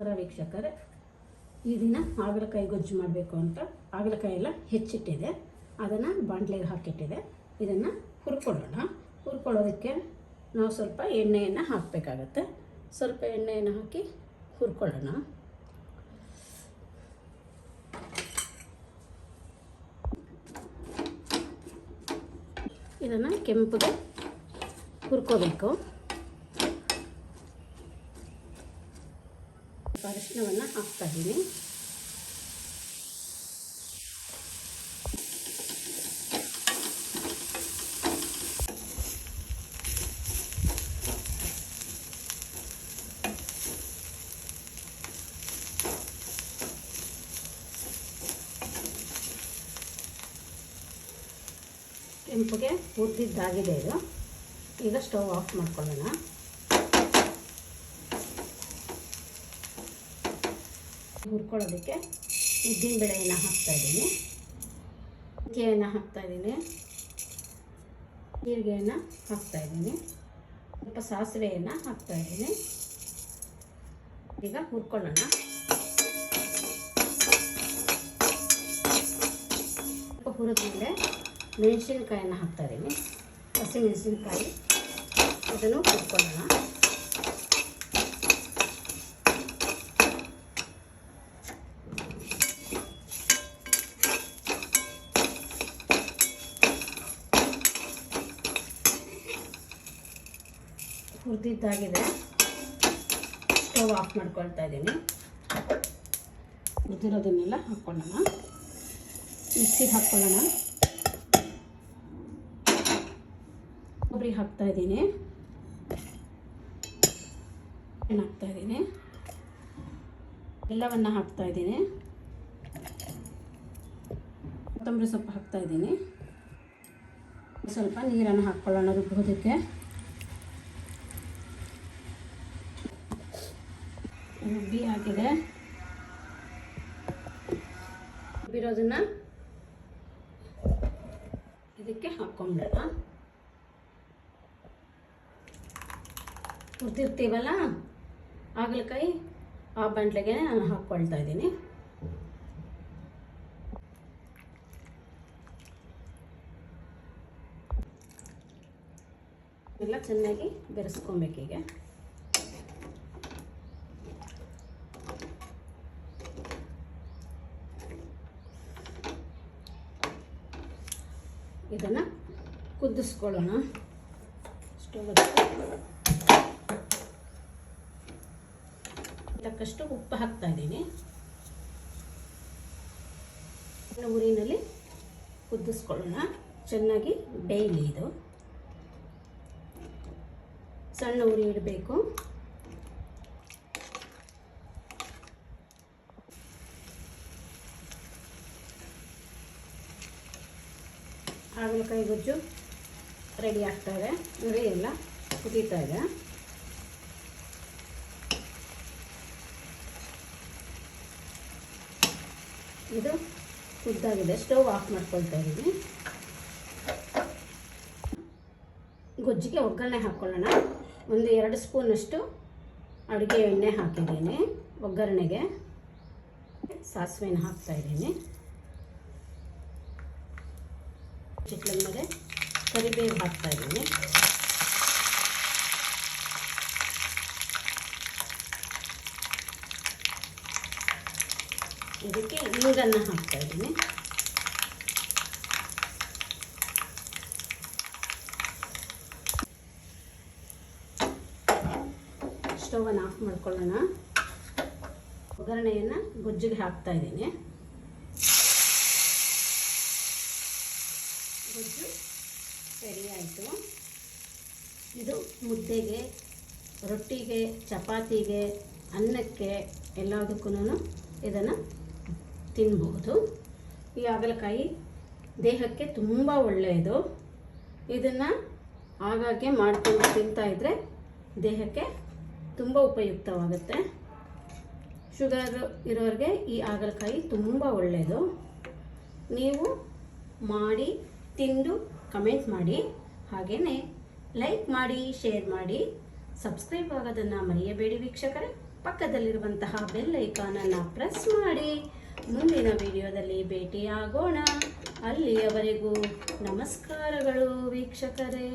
ನಮಸ್ಕಾರ ವೀಕ್ಷಕರೇ, ಈ ದಿನ ಹಾಗಲಕಾಯಿ ಗೊಜ್ಜು ಮಾಡಬೇಕು ಅಂತ ಹಾಗಲಕಾಯಿ ಎಲ್ಲ ಹೆಚ್ಚಿಟ್ಟಿದೆ. ಅದನ್ನು ಬಾಂಡ್ಲಿಗೆ ಹಾಕಿಟ್ಟಿದೆ. ಇದನ್ನು ಹುರ್ಕೊಳ್ಳೋಣ. ಹುರ್ಕೊಳ್ಳೋದಕ್ಕೆ ನಾವು ಸ್ವಲ್ಪ ಎಣ್ಣೆಯನ್ನು ಹಾಕಬೇಕಾಗತ್ತೆ. ಸ್ವಲ್ಪ ಎಣ್ಣೆಯನ್ನು ಹಾಕಿ ಹುರ್ಕೊಳ್ಳೋಣ. ಇದನ್ನು ಕೆಂಪುಗೆ ಹುರ್ಕೋಬೇಕು. ಅರಿಶಿನವನ್ನು ಹಾಕ್ತಾ ಇದ್ದೀನಿ. ಕೆಂಪುಗೆ ಹುರಿದಿದ್ದಾಗಿದೆ ಇದು. ಈಗ ಸ್ಟವ್ ಆಫ್ ಮಾಡ್ಕೊಳ್ಳೋಣ. ಹುರ್ಕೊಳ್ಳೋದಕ್ಕೆ ಉದ್ದಿನ ಬೇಳೆಯನ್ನು ಹಾಕ್ತಾ ಇದ್ದೀನಿ. ಅಕ್ಕಿಯನ್ನು ಹಾಕ್ತಾ ಇದ್ದೀನಿ. ಜೀರಿಗೆಯನ್ನು ಹಾಕ್ತಾ ಇದ್ದೀನಿ. ಸ್ವಲ್ಪ ಸಾಸಿವೆಯನ್ನು ಹಾಕ್ತಾ ಇದ್ದೀನಿ. ಈಗ ಹುರ್ಕೊಳ್ಳೋಣ. ಸ್ವಲ್ಪ ಹುರಿದ್ಮೇಲೆ ಮೆಣಸಿನಕಾಯಿಯನ್ನು ಹಾಕ್ತಾ ಇದ್ದೀನಿ. ಹಸಿ ಮೆಣಸಿನ್ಕಾಯಿ. ಅದನ್ನು ಹುರ್ಕೊಳ್ಳೋಣ. ಹುರಿದಿದ್ದಾಗಿದೆ. ಸ್ಟವ್ ಆಫ್ ಮಾಡ್ಕೊಳ್ತಾ ಇದ್ದೀನಿ. ಹುರಿದಿರೋದನ್ನೆಲ್ಲ ಹಾಕ್ಕೊಳ್ಳೋಣ. ಮಿಕ್ಸಿ ಹಾಕ್ಕೊಳ್ಳೋಣ. ಕೊಬ್ಬರಿ ಹಾಕ್ತಾ ಇದ್ದೀನಿ. ಹಾಕ್ತಾ ಇದ್ದೀನಿ. ಎಲ್ಲವನ್ನು ಹಾಕ್ತಾ ಇದ್ದೀನಿ. ಕೊತ್ತಂಬರಿ ಸೊಪ್ಪು ಹಾಕ್ತಾ ಇದ್ದೀನಿ. ಸ್ವಲ್ಪ ನೀರನ್ನು ಹಾಕ್ಕೊಳ್ಳೋಣ ರುಬ್ಬೋದಕ್ಕೆ. ರುಬ್ಬಿ ಹಾಕಿದೆ. ರುಬ್ಬಿರೋದನ್ನ ಇದಕ್ಕೆ ಹಾಕ್ಕೊಂಬಿಡೋಣ ಹುರಿದಿರ್ತೀವಲ್ಲ? ಹಾಗಲಕಾಯಿ ಆ ಬಂಟ್ಲೆಗೆ ನಾನು ಹಾಕ್ಕೊಳ್ತಾ ಇದ್ದೀನಿ. ಎಲ್ಲ ಚೆನ್ನಾಗಿ ಬೆರೆಸ್ಕೊಬೇಕೀಗ ಇದನ್ನು ಕುದಿಸ್ಕೊಳ್ಳೋಣ. ಸ್ಟವ್ ತಕ್ಕಷ್ಟು ಉಪ್ಪು ಹಾಕ್ತಾ ಇದ್ದೀನಿ. ಊರಿನಲ್ಲಿ ಕುದಿಸ್ಕೊಳ್ಳೋಣ. ಚೆನ್ನಾಗಿ ಬೇಯಲಿ ಇದು. ಸಣ್ಣ ಉರಿ ಇಡಬೇಕು. ಹಾಗಲಕಾಯಿ ಗೊಜ್ಜು ರೆಡಿ ಆಗ್ತಾ ಇದೆ. ನೋಡಿ, ಎಲ್ಲ ಕುದೀತಾ ಇದೆ. ಇದು ಕುದ್ದಾಗಿದೆ. ಸ್ಟವ್ ಆಫ್ ಮಾಡ್ಕೊಳ್ತಾ ಇದ್ದೀನಿ. ಗೊಜ್ಜಿಗೆ ಒಗ್ಗರಣೆ ಹಾಕ್ಕೊಳ್ಳೋಣ ಒಂದು ಎರಡು ಸ್ಪೂನಷ್ಟು ಅಡುಗೆ ಎಣ್ಣೆ ಹಾಕಿದ್ದೀನಿ ಒಗ್ಗರಣೆಗೆ. ಸಾಸಿವೆನ ಹಾಕ್ತಾ ಇದ್ದೀನಿ. ಮೇಲೆ ಕರಿಬೇವು ಹಾಕ್ತಾ ಇದ್ದೀನಿ. ಇದಕ್ಕೆ ಈರನ್ನು ಹಾಕ್ತಾ ಇದ್ದೀನಿ. ಸ್ಟವನ್ನು ಆಫ್ ಮಾಡ್ಕೊಳ್ಳೋಣ. ಒಗ್ಗರಣೆಯನ್ನು ಗೊಜ್ಜಿಗೆ ಹಾಕ್ತಾ ಇದ್ದೀನಿ. ಗೊಜ್ಜು. ರೆಡಿ ಆಯಿತು. ಇದು ಮುದ್ದೆಗೆ, ರೊಟ್ಟಿಗೆ, ಚಪಾತಿಗೆ, ಅನ್ನಕ್ಕೆ ಎಲ್ಲದಕ್ಕೂ ಇದನ್ನು ತಿನ್ಬಹುದು. ಈ ಹಾಗಲಕಾಯಿ ದೇಹಕ್ಕೆ ತುಂಬ ಒಳ್ಳೆಯದು. ಇದನ್ನು ಆಗಾಗ್ಗೆ ಮಾಡ್ಕೊಂಡು ತಿಂತಾ ಇದ್ದರೆ ದೇಹಕ್ಕೆ ತುಂಬ ಉಪಯುಕ್ತವಾಗುತ್ತೆ. ಶುಗರ್ ಇರೋರಿಗೆ ಈ ಹಾಗಲಕಾಯಿ ತುಂಬ ಒಳ್ಳೆಯದು. ನೀವು ಮಾಡಿ ತಿಂದು ಕಮೆಂಟ್ ಮಾಡಿ. ಹಾಗೇನೆ ಲೈಕ್ ಮಾಡಿ ಶೇರ್ ಮಾಡಿ. ಸಬ್ಸ್ಕ್ರೈಬ್ ಆಗೋದನ್ನು ಮರೆಯಬೇಡಿ ವೀಕ್ಷಕರೇ. ಪಕ್ಕದಲ್ಲಿರುವಂತಹ ಬೆಲ್ ಐಕಾನನ್ನು ಪ್ರೆಸ್ ಮಾಡಿ. ಮುಂದಿನ ವಿಡಿಯೋದಲ್ಲಿ ಭೇಟಿಯಾಗೋಣ. ಅಲ್ಲಿಯವರೆಗೂ ನಮಸ್ಕಾರಗಳು ವೀಕ್ಷಕರೇ.